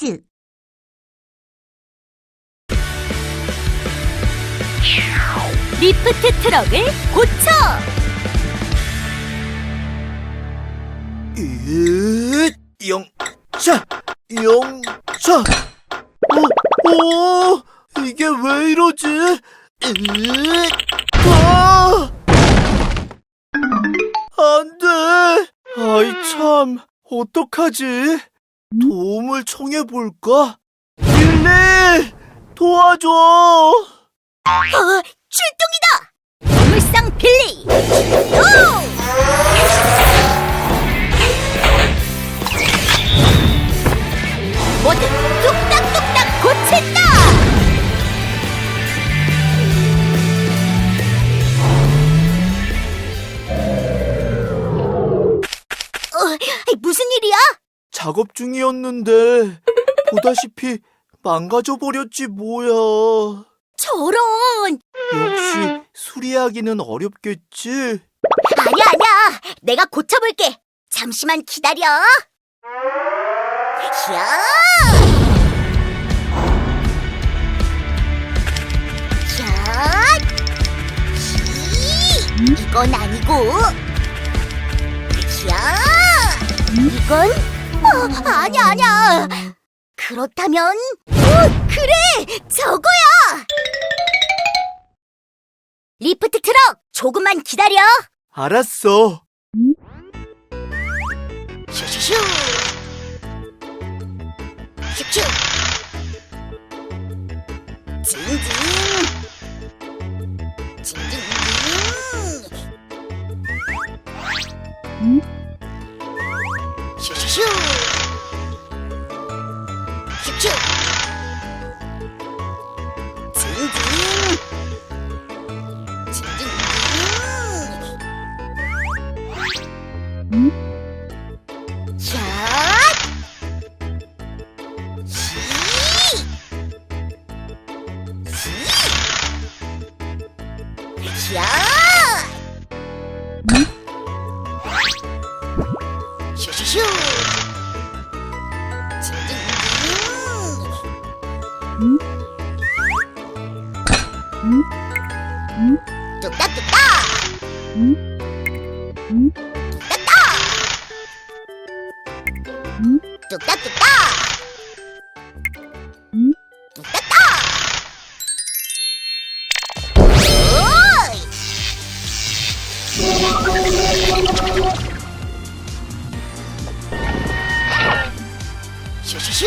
퀴즈. 리프트 트럭을 고쳐! 으, 영차, 영차. 어, 어, 이게 왜 이러지? 으, 아! 안 돼. 아이, 참. 어떡하지? 도움을 청해볼까? 빌리! 도와줘! 어, 출동이다! 물상 빌리! 오! 모두 뚝딱뚝딱 고친다! 작업 중이었는데, 보다시피 망가져 버렸지, 뭐야. 저런! 역시 수리하기는 어렵겠지? 아니야, 아니야. 내가 고쳐볼게. 잠시만 기다려. 야! 야! 히! 이건 아니고. 야! 이건? 어, 아니야, 아니야. 그렇다면, 어, 그래! 저거야! 리프트 트럭, 조금만 기다려. 알았어. 슈슈슈 슈슈 징징 징징징 슈슈슈. 슈슈. 징징. 징징징 샷! 징징징! 뚝딱 뚝딱! 뚝딱 뚝딱! 뚝딱딱! 오이! 슈슈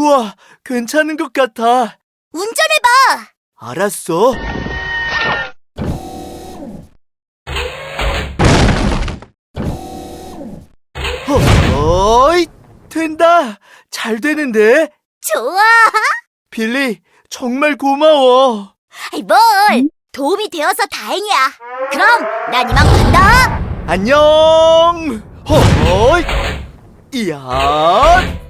우와, 괜찮은 것 같아. 운전해봐! 알았어. 어이, 된다. 잘 되는데? 좋아! 빌리, 정말 고마워. 아이, 뭘! 도움이 되어서 다행이야. 그럼 난 이만 간다! 안녕. 허이, 이야.